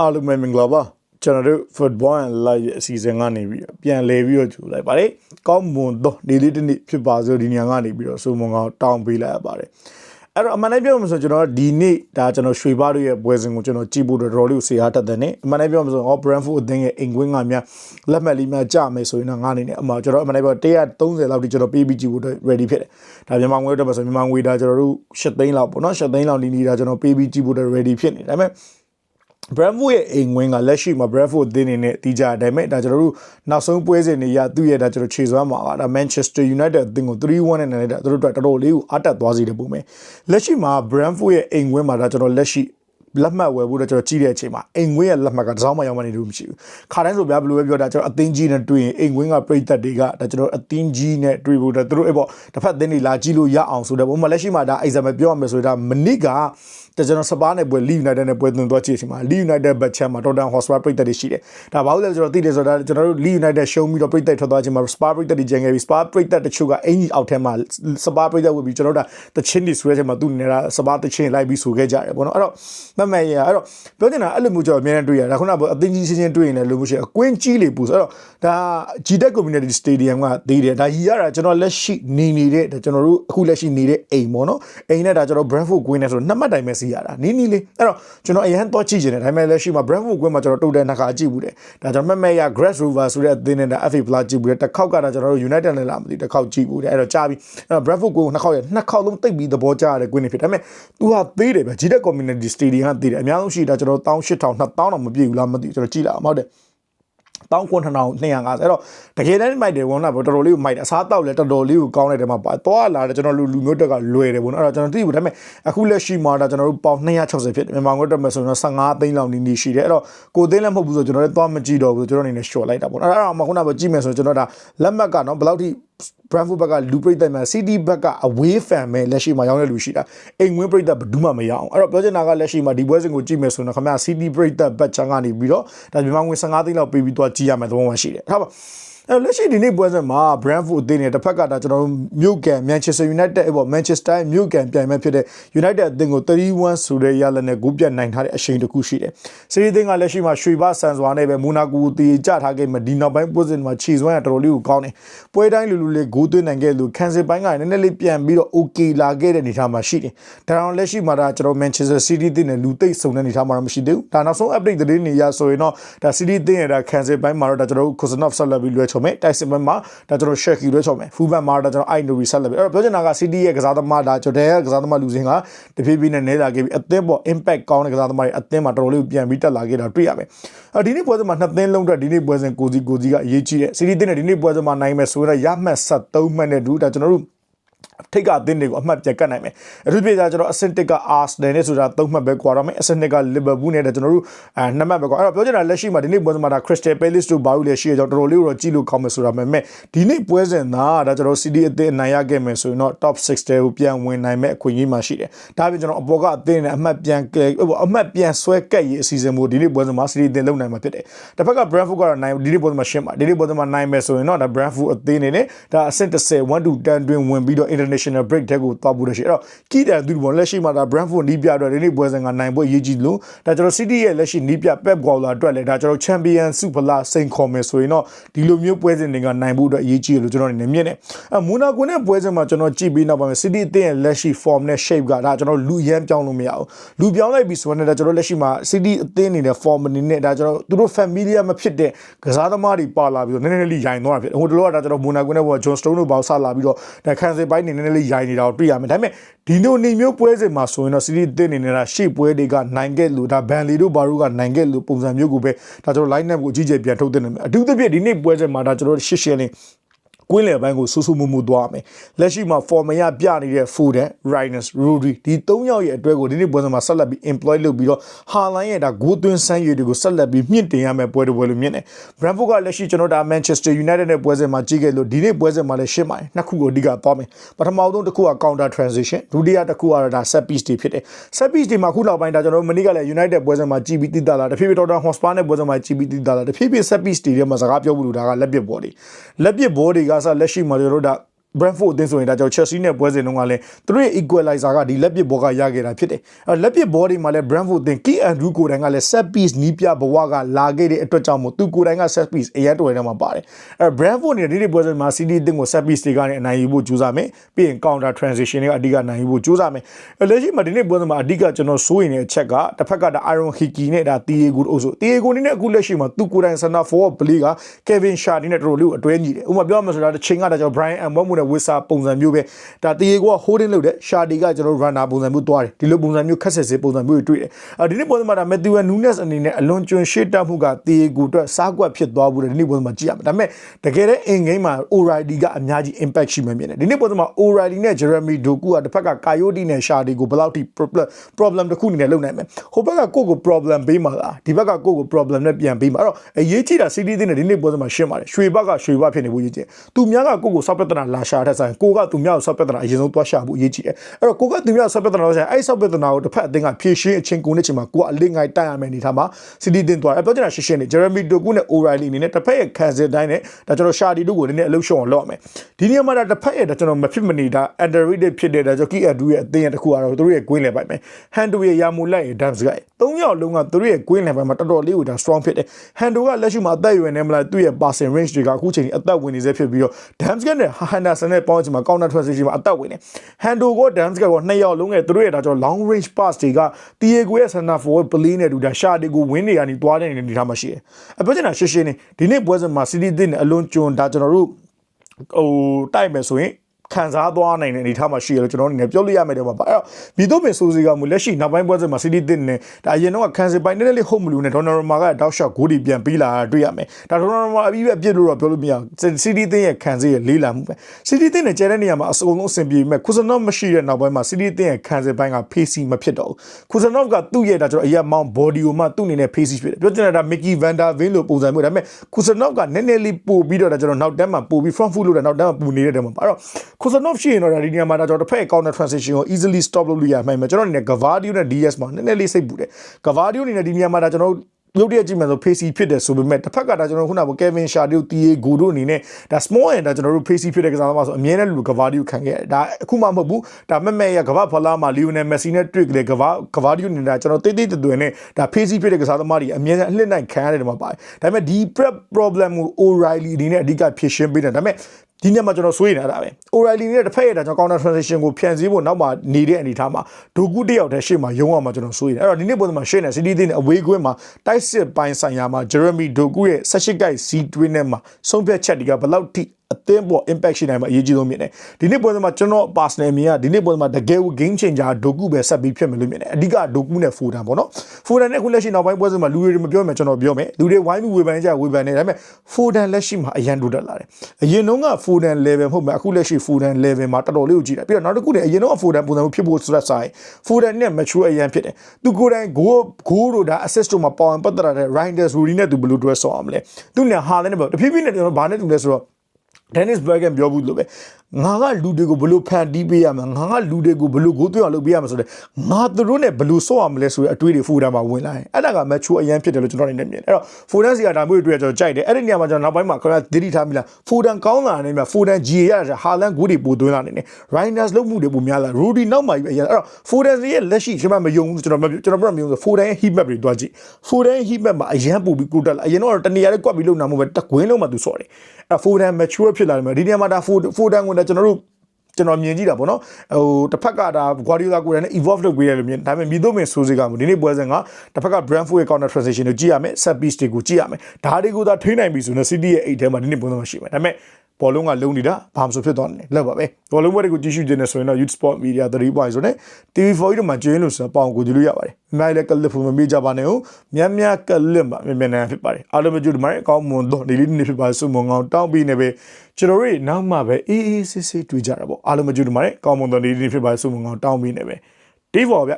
အားလုံးပဲမင်္ဂလာပါကျွန်တော်တို့ football and live ရဲ့အစီအစဉ်ကနေပြီးတော့ပြန်လဲပြီးတော့ကြိုလိုက်ပါတယ်ကောင်းမွန်သောဒီလေးတစ်နေ့ဖြစ်ပါစို့ဒီညကနေပြီးတော့စိုးမွန်ကောင်တောင်းပေးလိုက်ရပါတယ်အဲ့တော့အမှန်တည်းပြောမှဆိုကျွန်တော်ဒီနေ့ဒါကျွန်တော်ရွှေဘားတို့ရဲ့ပွဲစဉ်ကိုကျွန်တော်ကြည့်ဖို့တော်တော်လေးကိုစေအားတက်တဲ့နေ့အမှန်တည်းပြောမှဆိုတော့ Brentford အသင်းရဲ့အိမ်ကွင်းကများလက်မှတ်လေးများကြမယ်ဆိုရင်တော့ငါအနေနဲ့အမှကျွန်တော်အမှန်တည်းပြော130လောက်ထိကျွန်တော်ပေးပြီးကြည့်ဖို့ ready ဖြစ်တယ်ဒါမြန်မာငွေတော့ဆိုမြန်မာငွေဒါကျွန်တော်တို့7သိန်းလောက်ပေါ့နော်7သိန်းလောက်နီးနီးဒါကျွန်တော်ပေးပြီးကြည့်ဖို့ ready ဖြစ်နေဒါပေမဲ့ Brentford ရဲ့အိမ်ဝင်ကလက်ရှိမှာ Brentford အသင်းနေနဲ့တီးကြတယ်မဲ့ဒါကျွန်တော်တို့နောက်ဆုံးပွဲစဉ်တွေရသူ့ရဲ့ဒါကျွန်တော်ခြေစွမ်းမှာပါဒါ Manchester United အသင်းကို3-1နဲ့နိုင်တဲ့သူတို့အတွက်တော်တော်လေးကိုအတက်သွားစေတယ်ပုံပဲလက်ရှိမှာ Brentford ရဲ့အိမ်ဝင်မှာဒါကျွန်တော်လက်ရှိ လက်မှတ်ဝယ်ဖို့တော့ကျွန်တော်ကြည့်တဲ့အချိန်မှာအိမ်ဝင်းရဲ့လက်မှတ်ကတစ်စောင်းမှရောက်မနေလို့မရှိဘူးခါတိုင်းဆိုဗျာဘယ်လိုပဲပြောတာကျွန်တော်အသင်းကြီးနဲ့တွေ့ရင်အိမ်ဝင်းကပြိသက်တွေကဒါကျွန်တော်အသင်းကြီးနဲ့တွေ့ဖို့တော့သူတို့အဲ့ပေါ့တစ်ဖက်အသင်းတွေလာကြည့်လို့ရအောင်ဆိုတော့ဘုံမလက်ရှိမှာဒါ example ပြောရမယ်ဆိုတော့မနစ်ကတကျွန်တော်စပါးနဲ့ပွဲ Leeds United နဲ့ပွဲသွင်းသွားကြည့်အချိန်မှာ Leeds United ဘက်ချမ်းမှာ Tottenham Hotspur ပြိသက်တွေရှိတယ်ဒါဘာလို့လဲဆိုတော့သိတယ်ဆိုတော့ကျွန်တော်တို့ Leeds United ရှုံးပြီးတော့ပြိသက်ထွက်သွားချိန်မှာ Spa ပြိသက်တွေကျန်ခဲ့ပြီး Spa ပြိသက်တချို့ကအင်ကြီးအောက်ထဲမှာ Spa ပြိသက်ဝတ်ပြီးကျွန်တော်တို့တချင်းတွေဆွဲချိန်မှာသူနေတာ Spa တချင်းလိုက်ပြီးဆိုခဲ့ကြတယ်ပေါ့နော်အဲ့တော့မမရအဲ့တော့ပြောချင်တာအဲ့လိုမျိုးကြောအများနဲ့တွေ့ရတာခုနကအသင်းကြီးချင်းချင်းတွေ့ရင်လည်းလို့မရှိအကွင်းကြီးလေပူဆိုတော့ဒါ GTEC Community Stadium ကသေးတယ်ဒါကြီးရတာကျွန်တော်လက်ရှိနေနေတဲ့ဒါကျွန်တော်တို့အခုလက်ရှိနေတဲ့အိမ်ပေါ့နော်အိမ်နဲ့ဒါကျွန်တော် Brentford ကွင်းနဲ့ဆိုတော့နှစ်မှတ်တိုင်ပဲစီးရတာနီးနီးလေးအဲ့တော့ကျွန်တော်အရင်တော့ကြည့်ချင်တယ်ဒါပေမဲ့လက်ရှိမှာ Brentford ကွင်းမှာကျွန်တော်တုတ်တဲ့နှစ်ခါကြည့်ဘူးတယ်ဒါကျွန်တော်မက်မက်ရ Grass Rover ဆိုတဲ့အသင်းနဲ့ဒါ FA Plus ကြည့်ဘူးတယ်တစ်ခေါက်ကဒါကျွန်တော်တို့ United နဲ့လာမသိတစ်ခေါက်ကြည့်ဘူးတယ်အဲ့တော့ကြားပြီးအဲ့တော့ Brentford ကွင်းနှစ်ခေါက်ရနှစ်ခေါက်လုံးတိတ်ပြီးသဘောကျရတဲ့ကွင်းနေဖြစ်ဒါပေမဲ့ तू ဟာသေးတယ်ဗျ GTEC Community Stadium ကသေးတယ်အများဆုံးရှိတာကျွန်တော်18000 2000တော့မပြည့်ဘူးလားမသိဘူးကျွန်တော်ကြည့်လာအောင်ဟုတ်တယ်19250အဲ့တော့တကယ်တမ်းမိုက်တယ်ဝန်လာပေါ့တော်တော်လေးကိုမိုက်တယ်အစားတောက်လဲတော်တော်လေးကိုကောင်းတဲ့တဲမှာပါသွားလာတယ်ကျွန်တော်လူလူမျိုးတက်ကလွယ်တယ်ပေါ့နော်အဲ့တော့ကျွန်တော်သိဘူးဒါပေမဲ့အခုလက်ရှိမှာဒါကျွန်တော်တို့ပေါင်260ဖြစ်တယ်မြန်မာငွေတက်မယ်ဆိုရင်တော့15သိန်းလောက်နီးနီးရှိတယ်အဲ့တော့ကိုသိန်းလည်းမဟုတ်ဘူးဆိုကျွန်တော်လည်းသွားမကြည့်တော့ဘူးကျွန်တော်အနေနဲ့ short လိုက်တာပေါ့နော်အဲ့တော့မှခုနကကြည့်မယ်ဆိုရင်ကျွန်တော်ဒါလက်မှတ်ကနော်ဘယ်လောက်ထိ Brentford ဘက်ကလူပရိသတ်မှာ City ဘက်က away fan ပဲလက်ရှိမှာရောင်းတဲ့လူရှိတာအိမ်ဝင်းပရိသတ်ဘယ်သူမှမရအောင်အဲ့တော့ပြောချင်တာကလက်ရှိမှာဒီပွဲစဉ်ကိုကြည့်မယ်ဆိုတော့ခင်ဗျာ City ပရိသတ်ဘက်ချန်ကနေပြီးတော့ဒါမြန်မာငွေ15သိန်းလောက်ပေးပြီးတော့ကြည့်ရမယ်သဘောမှရှိတယ်ဟုတ်ပါ အဲ့လက်ရှိဒီနေ့ပွဲစဉ်မှာ Brentford အသင်းနဲ့တစ်ဖက်ကဒါကျွန်တော်တို့မြို့ကန် Manchester United ပေါ့ Manchester မြို့ကန်ပြိုင်မဲ့ဖြစ်တဲ့ United အသင်းကို31ဆိုတဲ့ရလနဲ့ဂိုးပြတ်နိုင်ထားတဲ့အချိန်တစ်ခုရှိတယ်။စီးရီးသင်းကလက်ရှိမှာရွှေဘဆန်စွာနဲ့ပဲမူနာကိုတီကြထားခဲ့မှဒီနောက်ပိုင်းပွဲစဉ်မှာခြေစွမ်းရတော်တော်လေးကိုကောင်းတယ်။ပွဲတိုင်းလူလူလေးဂိုးသွင်းနိုင်ခဲ့လို့ခံစစ်ပိုင်းကနည်းနည်းလေးပြန်ပြီးတော့ okay လာခဲ့တဲ့အနေအထားမှာရှိတယ်။ဒါကြောင့်လက်ရှိမှာဒါကျွန်တော် Manchester City သင်းနဲ့လူသိပ်ဆုံတဲ့အနေအထားမှာမရှိသေးဘူး။ဒါနောက်ဆုံး update သတင်းတွေရဆိုရင်တော့ဒါ City သင်းရဲ့ဒါခံစစ်ပိုင်းမှာတော့ဒါကျွန်တော်တို့ Kuznetsov ဆက်လက်ပြီးလွှဲချုံမယ်။တိုက်စစ်ပိုင်းမှာဒါကျွန်တော် Shaki လွှဲချုံမယ်။ Fullback မှာဒါကျွန်တော် Ainobi ဆက်လက်ပြီးအဲ့တော့ပြောချင်တာက City ရဲ့ကစားသမားဒါကျွန်တော်ရဲ့ကစားသမားလူစင်းကတဖြည်းဖြည်းနဲ့နဲလာခဲ့ပြီးအသင်းပေါ် impact ကောင်းတဲ့ကစားသမားတွေအသင်းမှာတော်တော်လေးပြန်ပြီးတက်လာခဲ့တာတွေ့ရမယ်။အဲဒီနေ့ပွဲစဉ်မှာနှစ်သင်းလုံးအတွက်ဒီနေ့ပွဲစဉ်ကိုစီကိုစီကအရေးကြီးတယ်။ City သင်းနဲ့ဒီနေ့ပွဲစဉ်မှာနိုင်မယ်ဆိုတော့ရမှတ်73မှတ်နဲ့ဒူဒါကျွန်တော်တို့ထိတ်ကအသင်းတွေကိုအမှတ်ပြတ်ကတ်နိုင်မယ်အထူးသဖြင့်ကျွန်တော်အဆင့်တစ်ကအာစနယ်နဲ့ဆိုတာသုံးမှတ်ပဲကွာတော့မယ်အဆင့်နှစ်ကလီဗာပူးနဲ့ကျွန်တော်တို့အဲနှစ်မှတ်ပဲကွာအဲ့တော့ပြောချင်တာလက်ရှိမှာဒီနေ့ပွဲစဉ်မှာဒါခရစ္စတယ်ပဲလစ်တို့ဘာလို့လဲရှိရကြောင်းတော်တော်လေးတော့ကြည့်လို့ကောင်းမယ်ဆိုတာပဲမဲ့ဒီနေ့ပွဲစဉ်သာဒါကျွန်တော် CD အသင်းအနိုင်ရခဲ့မယ်ဆိုရင်တော့ top 6တဲကိုပြန်ဝင်နိုင်မဲ့အခွင့်အရေးမှာရှိတယ်ဒါပြင်ကျွန်တော်အပေါ်ကအသင်းနဲ့အမှတ်ပြန်အမှတ်ပြန်ဆွဲကက်ရေးအစီအစဉ်မျိုးဒီနေ့ပွဲစဉ်မှာ CD အသင်းလုံနိုင်မှာဖြစ်တယ်တစ်ဖက်က Brentford ကတော့နိုင်ဒီနေ့ပွဲစဉ်မှာရှင်းပါဒီနေ့ပွဲစဉ်မှာနိုင်မယ်ဆိုရင်တော့ဒါ Brentford အသင်းနေနဲ့ဒါအဆင့်30 1 to 10တွင်ဝင်ပြီးတော့ international break တဲ့ကိုသွားဖို့ရရှိအဲ့တော့ကီးတယ်သူတို့လက်ရှိမှာဒါ Brentford နီးပြအတွက်ဒီနေ့ပွဲစဉ်ကနိုင်ပွဲရေးကြည့်လို့ဒါကျွန်တော် City ရဲ့လက်ရှိနီးပြ Pep Guardiola အတွက်လည်းဒါကျွန်တော် Champion Super La စိန်ခေါ်မယ်ဆိုရင်တော့ဒီလိုမျိုးပွဲစဉ်တွေကနိုင်ဖို့အတွက်အရေးကြီးတယ်လို့ကျွန်တော်အနေနဲ့မြင်တယ်အဲမူနာကိုနဲ့ပွဲစဉ်မှာကျွန်တော်ကြည့်ပြီးနောက်ပိုင်း City အသင်းရဲ့လက်ရှိ form နဲ့ shape ကဒါကျွန်တော်လူရမ်းပြောင်းလို့မရဘူးလူပြောင်းလိုက်ပြီဆိုတော့ဒါကျွန်တော်လက်ရှိမှာ City အသင်းအနေနဲ့ form အနေနဲ့ဒါကျွန်တော်သူတို့ familiar မဖြစ်တဲ့ကစားသမားတွေပါလာပြီးတော့နည်းနည်းလေးရိုင်သွားတာဖြစ်ဟိုတလောကဒါကျွန်တော်မူနာကိုနဲ့ဘော John Stone တို့ဘောက်ဆလာပြီးတော့ဒါခံစစ်ပိုင်းနေနည်းနည်းလေးရိုင်နေတာကိုတွေ့ရမယ်ဒါပေမဲ့ဒီလိုနေမျိုးပွဲစဉ်မှာဆိုရင်တော့ City တင်းနေနေတာရှေ့ပွဲတွေကနိုင်ခဲ့လို့ဒါဘန်လီတို့ဘာတို့ကနိုင်ခဲ့လို့ပုံစံမျိုးကိုပဲဒါကျွန်တော် line up ကိုအကြီးကျယ်ပြန်ထုတ်တဲ့နေမှာအထူးသဖြင့်ဒီနေ့ပွဲစဉ်မှာဒါကျွန်တော်ရှစ်ရှင်းလေး ကွင်းလယ်ပိုင်းကိုဆူဆူမူမူသွားမယ်လက်ရှိမှာ form ရပြနေတဲ့ Foden, Rhinus, Rodri ဒီ၃ယောက်ရဲ့အတွက်ကိုဒီနေ့ပွဲစဉ်မှာဆက်လက်ပြီး employ လုပ်ပြီးတော့ Haaland ရဲ့ဒါဂိုးသွင်းဆန်းရည်တွေကိုဆက်လက်ပြီးမြင့်တင်ရမယ်ပွဲတစ်ပွဲလို့မြင်တယ် Brentford ကလက်ရှိကျွန်တော်ဒါ Manchester United နဲ့ပွဲစဉ်မှာကြီးခဲ့လို့ဒီနေ့ပွဲစဉ်မှာလည်းရှင်းပါတယ်နှစ်ခုကိုအဓိကသွားမယ်ပထမဆုံးတစ်ခုက counter transition ဒုတိယတစ်ခုကတော့ဒါ set piece တွေဖြစ်တယ် set piece တွေမှာခုနောက်ပိုင်းဒါကျွန်တော်မနေ့ကလည်း United ပွဲစဉ်မှာကြီးပြီးတည်တာလားတဖြည်းဖြည်း Tottenham Hotspur နဲ့ပွဲစဉ်မှာကြီးပြီးတည်တာလားတဖြည်းဖြည်း set piece တွေထဲမှာစကားပြောဖို့လို့ဒါကလက်ပစ်ဘောတွေလက်ပစ်ဘောတွေကစလက်ရှိမှာကျွန်တော်တို့ဒါ Brentford အသင်းဆိုရင်ဒါကြောင့် Chelsea နဲ့ပွဲစဉ်တုန်းကလည်းသူတို့ရဲ့ equalizer ကဒီလက်ပစ်ဘောကရခဲ့တာဖြစ်တယ်အဲလက်ပစ်ဘောတွေမှာလည်း Brentford အသင်း Key Andrew ကိုယ်တိုင်ကလည်း set piece နီးပြဘဝကလာခဲ့တဲ့အတွက်ကြောင့်မို့သူကိုယ်တိုင်က set piece အရင်တော်ထဲမှာပါတယ်အဲ Brentford နဲ့ဒီဒီပွဲစဉ်မှာ City အသင်းကို set piece တွေကနေအနိုင်ယူဖို့ကြိုးစားမယ်ပြီးရင် counter transition တွေကအဓိကနိုင်ယူဖို့ကြိုးစားမယ်အဲလက်ရှိမှာဒီနေ့ပွဲစဉ်မှာအဓိကကျွန်တော်စိုးရင်တဲ့အချက်ကတစ်ဖက်ကဒါ Iron Hickey နဲ့ဒါ Diego အုပ်စု Diego နေနဲ့အခုလက်ရှိမှာသူကိုယ်တိုင် center forward play က Kevin Shardy နဲ့တော်တော်လေးကိုအတွဲညီတယ်ဥပမာပြောမှဆိုတော့တစ်ချိန်ကဒါကျွန်တော် Brian Mbeumo နဲ့ Wissa ပုံစံမျိုးပဲဒါ Diego က holding လုပ်တယ် Shardy ကကျွန်တော် runner ပုံစံမျိုးသွားတယ်ဒီလိုပုံစံမျိုးခက်ဆက်စစ်ပုံစံမျိုးတွေတွေ့တယ်အဲဒီနေ့ပွဲစဉ်မှာဒါ Matthew Nunes အနေနဲ့အလွန်ကျွံရှေ့တက်မှုက Diego အတွက်စားကွက်ဖြစ်သွားဘူးတဲ့ဒီနေ့ပွဲစဉ်မှာကြည့်ရမယ်ဒါပေမဲ့တကယ်တဲ့ in game မှာ O'Reilly ကအများကြီး impact ရှိမှမြင်တယ်ဒီနေ့ပွဲစဉ်မှာ O'Reilly နဲ့ Jeremy Doku ကတစ်ဖက်က Coyote နဲ့ Shardy ကိုဘယ်လောက်ထိ problem problem တစ်ခုအနေနဲ့လုပ်နိုင်မယ်ဟိုဘက်ကကိုယ့်ကို problem ပေးမှာလားဒီဘက်ကကိုယ့်ကို problem နဲ့ပြန်ပေးမှာအဲ့တော့အရေးကြီးတာ City တင်းနဲ့ဒီနေ့ပွဲစဉ်မှာရှင်းပါတယ်ရွှေဘက်ကရွှေဘဖြစ်နေဖို့အရေးကြီးတယ်သူများကကိုယ့်ကိုစောက်ပြဿနာလာရှာတဲ့ဆိုင်ကိုကသူများကိုစောက်ပြဿနာအရင်ဆုံးသွားရှာဖို့အရေးကြီးတယ်အဲ့တော့ကိုကသူများစောက်ပြဿနာလို့ဆိုရင်အဲ့စောက်ပြဿနာကိုတစ်ဖက်အသင်းကဖြည့်ရှင်းအချင်းကုန်တဲ့ချိန်မှာကိုကအလစ်ငိုက်တိုက်ရမယ်အနေထားမှာ City တင်းသွားတယ်ပြောချင်တာရှင်းရှင်းနေ Jeremy Doku နဲ့ O'Reilly အနေနဲ့တစ်ဖက်ရဲ့ခံစစ်တိုင်းနဲ့ဒါကျွန်တော် Shardy တို့ကိုလည်းနည်းနည်းအလုပ်ရှုံအောင်လုပ်ရမယ်ဒီနေရာမှာဒါတစ်ဖက်ရဲ့ဒါကျွန်တော်မဖြစ်မနေတာ underrated ဖြစ်တဲ့ဒါကြောင့် Key Adu ရဲ့အသင်းရဲ့တစ်ခုကတော့သူတို့ရဲ့ Queen လေပိုင်မယ် Hando ရဲ့ရာမူလိုက်ရဲ့ Dams ကသုံးယောက်လုံးကသူတို့ရဲ့ Queen လေပိုင်မှာတော်တော်လေးကိုဒါ strong ဖြစ်တယ် Hando ကလက်ရှိမှာအသက်အရွယ်နဲ့မလားသူ့ရဲ့ passing range တွေကအခုချိန်အသက်ဝင်နေစေဖြစ်ပြီးတော့ Dams ကနဲ့ Henderson နဲ့ပေါင်းချင်မှာ counter transition မှာအသက်ဝင်နေ Hando က Dams ကနှစ်ယောက်လုံးရဲ့သူတို့ရဲ့ဒါကြောင့် long range pass တွေက Diego ရဲ့ center forward play နဲ့တူတာ Shardy ကိုဝင်းနေရနေသွားတဲ့အနေထားမှာရှိတယ်အပြောချင်တာရှင်းရှင်းနေဒီနေ့ပွဲစဉ်မှာ City တင်းနဲ့အလွန်ကျွန်းဒါကျွန်တော်တို့ဟိုတိုက်မယ်ဆိုရင် ခံစားသွားနိုင်တဲ့အနေအထားမှာရှိရလို့ကျွန်တော်အနေနဲ့ပြောလို့ရမယ်တဲ့မှာပါအဲ့တော့ဘီတိုပင်ဆိုစီကမူလက်ရှိနောက်ပိုင်းပွဲစဉ်မှာစီးတီးတင်နေဒါအရင်တော့ခံစစ်ပိုင်းနည်းနည်းလေးဟုတ်မလို့နဲ့ဒေါ်နယ်မာကတောက်ရှော့ဂိုးဒီပြန်ပြီးလာတာတွေ့ရမယ်ဒါဒေါ်နယ်မာအပြီးပဲအပြစ်လို့တော့ပြောလို့မရဘူးစီးတီးတင်ရဲ့ခံစစ်ရဲ့လေးလာမှုပဲစီးတီးတင်နဲ့ကျဲတဲ့နေရာမှာအစုံလုံးအဆင်ပြေမဲ့ခုစနော့မရှိတဲ့နောက်ပိုင်းမှာစီးတီးတင်ရဲ့ခံစစ်ပိုင်းကဖေးစီမဖြစ်တော့ဘူးခုစနော့ကသူ့ရဲ့ဒါကျွန်တော်အရက်မောင်းဘော်ဒီကိုမှသူ့အနေနဲ့ဖေးစီဖြစ်တယ်ပြောချင်တာဒါမီကီဗန်ဒါဗင်းလိုပုံစံမျိုးဒါပေမဲ့ခုစနော့ကနည်းနည်းလေးပို့ပြီးတော့ဒါကျွန်တော်နောက်တန်းမှာပို့ပြီး front foot လို့တဲ့နောက်တန်းမှာပူနေတဲ့တဲမှာအဲ့တော့ခုစနော့ရှိရင်တော့ဒီနေရာမှာကျွန်တော်တစ်ဖက် counter transition ကို easily stop လုပ်လို့ရမှန်မယ်ကျွန်တော်အနေနဲ့ Gavadio နဲ့ DS မှာနည်းနည်းလေးစိတ်ပူတယ် Gavadio အနေနဲ့ဒီနေရာမှာဒါကျွန်တော်ရုပ်တရက်ကြည့်မယ်ဆို Facey ဖြစ်တယ်ဆိုပေမဲ့တစ်ဖက်ကဒါကျွန်တော်ခုနက Kevin Shardy တီးဂိုတို့အနေနဲ့ဒါ small end ဒါကျွန်တော်တို့ Facey ဖြစ်တဲ့ကစားသမားဆိုအမြဲတမ်းလူ Gavadio ခံခဲ့တယ်ဒါအခုမှမဟုတ်ဘူးဒါမက်မက်ရကမ္ဘာဖလားမှာ Lionel Messi နဲ့တွေ့ကြတယ် Gavadio အနေနဲ့ကျွန်တော်တိတ်တိတ်တွင်နဲ့ဒါ Facey ဖြစ်တဲ့ကစားသမားတွေအမြဲတမ်းအလှစ်နိုင်ခံရတယ်ဒီမှာပါတယ်ဒါပေမဲ့ဒီ prep problem ကို O'Reilly အနေနဲ့အဓိကဖြေရှင်းပေးတယ်ဒါပေမဲ့ ဒီနေ့မှာကျွန်တော်စိုးရိမ်နေတာပဲ O'Reilly နဲ့တစ်ဖက်ရဲ့ဒါကျွန်တော် counter transition ကိုဖြန့်စည်းဖို့နောက်မှနေတဲ့အနေအထားမှာဒိုကူတယောက်တည်းရှေ့မှာရုံးအောင်မှာကျွန်တော်စိုးရိမ်တယ်အဲ့တော့ဒီနေ့ပုံစံမှာရှေ့နေ City တင်းနဲ့အဝေးကွင်းမှာတိုက်စစ်ပိုင်းဆိုင်ရာမှာ Jeremy Doku ရဲ့18 guy C twin နဲ့မှာဆုံးဖြတ်ချက်တွေကဘယ်လောက်ထိ အသင်းပေါ် impact ရှိနိုင်မှာအရေးကြီးဆုံးမြင်တယ်ဒီနေ့ပွဲစဉ်မှာကျွန်တော် personal မြင်ရဒီနေ့ပွဲစဉ်မှာတကယ်ကို game changer ဒိုကူပဲဆက်ပြီးဖြစ်မယ်လို့မြင်တယ်အဓိကဒိုကူနဲ့ဖိုဒန်ပေါ့နော်ဖိုဒန်နဲ့ခုလက်ရှိနောက်ပိုင်းပွဲစဉ်မှာလူတွေမပြောမယ်ကျွန်တော်ပြောမယ်လူတွေဝိုင်းပြီးဝေဖန်ကြဝေဖန်နေဒါပေမဲ့ဖိုဒန်လက်ရှိမှာအရန်တိုးတက်လာတယ်အရင်တုန်းကဖိုဒန် level မဟုတ်ဘူးအခုလက်ရှိဖိုဒန် level မှာတော်တော်လေးကိုကြည့်တယ်ပြီးတော့နောက်တစ်ခုလည်းအရင်တုန်းကဖိုဒန်ပုံစံမျိုးဖြစ်ဖို့ stress ဆိုင်ဖိုဒန်နဲ့ mature အရန်ဖြစ်တယ်သူကိုယ်တိုင် goal goal တို့ဒါ assist တို့မှာပေါင်ပတ်သက်တဲ့ Reinders Rudy နဲ့သူဘယ်လို dress ဆောင်းအောင်မလဲသူနဲ့ဟာလည်းနဲ့ပြောတဖြည်းဖြည်းနဲ့ကျွန်တော်ဘာနဲ့တူလဲဆိုတော့ Dennis Bergkamp ပြောဘူးလို့ပဲ ငါကလူတွေကိုဘယ်လိုဖန်တီးပေးရမလဲငါကလူတွေကိုဘယ်လိုဂိုးသွင်းအောင်လုပ်ပေးရမလဲဆိုတော့ငါသူတို့နဲ့ဘယ်လိုဆော့ရမလဲဆိုတဲ့အတွေးတွေဖူဒန်မှာဝင်လာရင်အဲ့ဒါက mature အရန်ဖြစ်တယ်လို့ကျွန်တော်အနေနဲ့မြင်တယ်အဲ့တော့ဖူဒန်စီကဒါမျိုးတွေကျွန်တော်ကြိုက်တယ်အဲ့ဒီနေရာမှာကျွန်တော်နောက်ပိုင်းမှာခင်ဗျာဒိဋ္ဌိထားမိလားဖူဒန်ကောင်းလာနေမြဖူဒန် GA ရတာဟာလန်ဂိုးတွေပိုသွင်းလာနေတယ် Rinders လုံးမှုတွေပိုများလာ Rudy နောက်မှာကြီးပဲအရင်အဲ့တော့ဖူဒန်စီရဲ့လက်ရှိကျွန်မမယုံဘူးကျွန်တော်ကျွန်တော်ပြမယုံဆိုဖူဒန်ရဲ့ heat map တွေတွားကြည့်ဖူဒန် heat map မှာအရန်ပိုပြီးကိုတက်လာအရင်တော့တနေရာလေးကွက်ပြီးလုံနာမှုပဲတကွင်းလုံးမှာသူဆော့တယ်အဲ့ဖူဒန် mature ဖြစ်လာတယ်ဒီနေရာမှာဒါဖူဖူဒန်ကိုလည်းကျွန်တော်တို့ကျွန်တော်မြင်ကြည့်တာပေါ့နော်ဟိုတစ်ဖက်ကဒါ Guardiola ကိုယ်တိုင်နဲ့ evolve လုပ်ပေးတယ်လို့မြင်ဒါပေမဲ့မြည်တော့မင်းဆိုးစီကမဒီနေ့ပွဲစဉ်ကတစ်ဖက်က Brentford ရဲ့ counter transition ကိုကြည့်ရမယ် set piece တွေကိုကြည့်ရမယ်ဒါတွေကိုသာထိနိုင်ပြီဆိုရင် City ရဲ့အိတ်ထဲမှာဒီနေ့ပွဲစဉ်မှာရှိမယ်ဒါပေမဲ့ ဘောလုံးကလုံးနေတာဘာမှမဆိုဖြစ်သွားတယ်လက်ပါပဲဘောလုံးပွဲတွေကိုကြည့်ရှုခြင်းနဲ့ဆိုရင်တော့ Youth Sport Media 3 point ဆိုနဲ့ TV4 တို့မှာကျင်းလို့ဆိုတော့ပေါင်ကိုကြည့်လို့ရပါတယ်အများကြီးလည်းကလစ်ဖို့မမေ့ကြပါနဲ့ဟုတ်မြတ်မြတ်ကလစ်မှာမြင်မြန်နေဖြစ်ပါတယ်အားလုံးမကြည့်ဒီမှာအကောင်းမွန်တော့ဒီလေးနေ့ဖြစ်ပါစုမုံငောင်းတောင်းပြီးနေပဲကျွန်တော်တို့နောက်မှပဲအေးအေးဆေးဆေးတွေ့ကြတာပေါ့အားလုံးမကြည့်ဒီမှာအကောင်းမွန်တော့ဒီလေးနေ့ဖြစ်ပါစုမုံငောင်းတောင်းပြီးနေပဲ D4 ဗျ